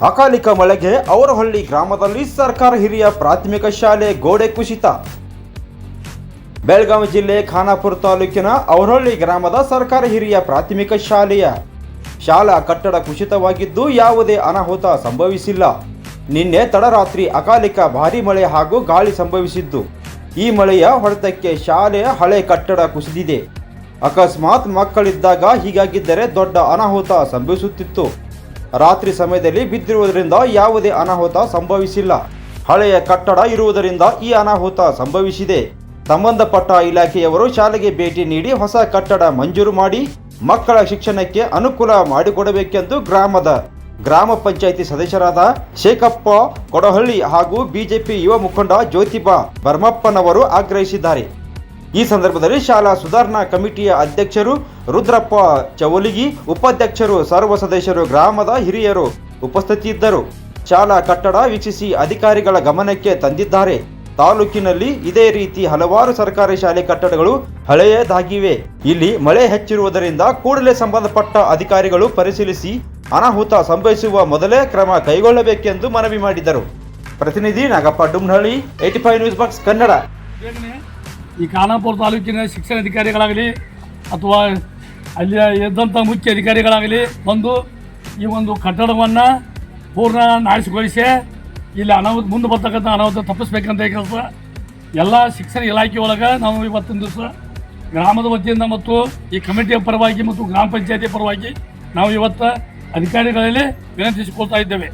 ಅಕಾಲಿಕ ಮಳೆಗೆ ಅವರಹಳ್ಳಿ ಗ್ರಾಮದಲ್ಲಿ ಸರ್ಕಾರ ಹಿರಿಯ ಪ್ರಾಥಮಿಕ ಶಾಲೆ ಗೋಡೆ ಕುಸಿತ. ಬೆಳಗಾವಿ ಜಿಲ್ಲೆ ಖಾನಾಪುರ ತಾಲೂಕಿನ ಅವರಹಳ್ಳಿ ಗ್ರಾಮದ ಸರ್ಕಾರ ಹಿರಿಯ ಪ್ರಾಥಮಿಕ ಶಾಲೆಯ ಶಾಲಾ ಕಟ್ಟಡ ಕುಸಿತವಾಗಿದ್ದು ಯಾವುದೇ ಅನಾಹುತ ಸಂಭವಿಸಿಲ್ಲ. ನಿನ್ನೆ ತಡರಾತ್ರಿ ಅಕಾಲಿಕ ಭಾರೀ ಮಳೆ ಹಾಗೂ ಗಾಳಿ ಸಂಭವಿಸಿದ್ದು. ಈ ಮಳೆಯ ಹೊಡೆತಕ್ಕೆ ಶಾಲೆಯ ಹಳೆ ಕಟ್ಟಡ ಕುಸಿದಿದೆ. ಅಕಸ್ಮಾತ್ ಮಕ್ಕಳಿದ್ದಾಗ ಹೀಗಾಗಿದ್ದರೆ ದೊಡ್ಡ ಅನಾಹುತ ಸಂಭವಿಸುತ್ತಿತ್ತು. ರಾತ್ರಿ ಸಮಯದಲ್ಲಿ ಬಿದ್ದಿರುವುದರಿಂದ ಯಾವುದೇ ಅನಾಹುತ ಸಂಭವಿಸಿಲ್ಲ. ಹಳೆಯ ಕಟ್ಟಡ ಇರುವುದರಿಂದ ಈ ಅನಾಹುತ ಸಂಭವಿಸಿದೆ. ಸಂಬಂಧಪಟ್ಟ ಇಲಾಖೆಯವರು ಶಾಲೆಗೆ ಭೇಟಿ ನೀಡಿ ಹೊಸ ಕಟ್ಟಡ ಮಂಜೂರು ಮಾಡಿ ಮಕ್ಕಳ ಶಿಕ್ಷಣಕ್ಕೆ ಅನುಕೂಲ ಮಾಡಿಕೊಡಬೇಕೆಂದು ಗ್ರಾಮದ ಗ್ರಾಮ ಪಂಚಾಯಿತಿ ಸದಸ್ಯರಾದ ಶೇಖಪ್ಪ ಕೊಡಹಳ್ಳಿ ಹಾಗೂ ಬಿಜೆಪಿ ಯುವ ಮುಖಂಡ ಜ್ಯೋತಿಬಾ ಬರ್ಮಪ್ಪನವರು ಆಗ್ರಹಿಸಿದ್ದಾರೆ. ಈ ಸಂದರ್ಭದಲ್ಲಿ ಶಾಲಾ ಸುಧಾರಣಾ ಕಮಿಟಿಯ ಅಧ್ಯಕ್ಷರು ರುದ್ರಪ್ಪ ಚವಲಿಗಿ, ಉಪಾಧ್ಯಕ್ಷರು, ಸರ್ವ ಸದಸ್ಯರು, ಗ್ರಾಮದ ಹಿರಿಯರು ಉಪಸ್ಥಿತಿಯಿದ್ದರು ಶಾಲಾ ಕಟ್ಟಡ ವೀಕ್ಷಿಸಿ ಅಧಿಕಾರಿಗಳ ಗಮನಕ್ಕೆ ತಂದಿದ್ದಾರೆ. ತಾಲೂಕಿನಲ್ಲಿ ಇದೇ ರೀತಿ ಹಲವಾರು ಸರ್ಕಾರಿ ಶಾಲೆ ಕಟ್ಟಡಗಳು ಹಳೆಯದಾಗಿವೆ. ಇಲ್ಲಿ ಮಳೆ ಹೆಚ್ಚಿರುವುದರಿಂದ ಕೂಡಲೇ ಸಂಬಂಧಪಟ್ಟ ಅಧಿಕಾರಿಗಳು ಪರಿಶೀಲಿಸಿ ಅನಾಹುತ ಸಂಭವಿಸುವ ಮೊದಲೇ ಕ್ರಮ ಕೈಗೊಳ್ಳಬೇಕೆಂದು ಮನವಿ ಮಾಡಿದರು. ಪ್ರತಿನಿಧಿ Nagappa Dumnahalli eighty five news box Kannada. ಈ ಖಾನಾಪುರ ತಾಲೂಕಿನ ಶಿಕ್ಷಣ ಅಧಿಕಾರಿಗಳಾಗಲಿ ಅಥವಾ ಅಲ್ಲಿ ಇದ್ದಂಥ ಮುಖ್ಯ ಅಧಿಕಾರಿಗಳಾಗಲಿ ಬಂದು ಈ ಒಂದು ಕಟ್ಟಡವನ್ನು ಪೂರ್ಣ ನಾಶಗೊಳಿಸಿ ಇಲ್ಲಿ ಅನಾಹುತ ಮುಂದೆ ಬರ್ತಕ್ಕಂಥ ಅನಾಹುತ ತಪ್ಪಿಸ್ಬೇಕಂತ ಕೆಲಸ ಎಲ್ಲ ಶಿಕ್ಷಣ ಇಲಾಖೆ ಒಳಗೆ ನಾವು ಇವತ್ತಿನ ದಿವಸ ಗ್ರಾಮದ ವತಿಯಿಂದ ಮತ್ತು ಈ ಕಮಿಟಿಯ ಪರವಾಗಿ ಮತ್ತು ಗ್ರಾಮ ಪಂಚಾಯತಿ ಪರವಾಗಿ ನಾವು ಇವತ್ತು ಅಧಿಕಾರಿಗಳಲ್ಲಿ ವಿನಂತಿಸಿಕೊಳ್ತಾ ಇದ್ದೇವೆ.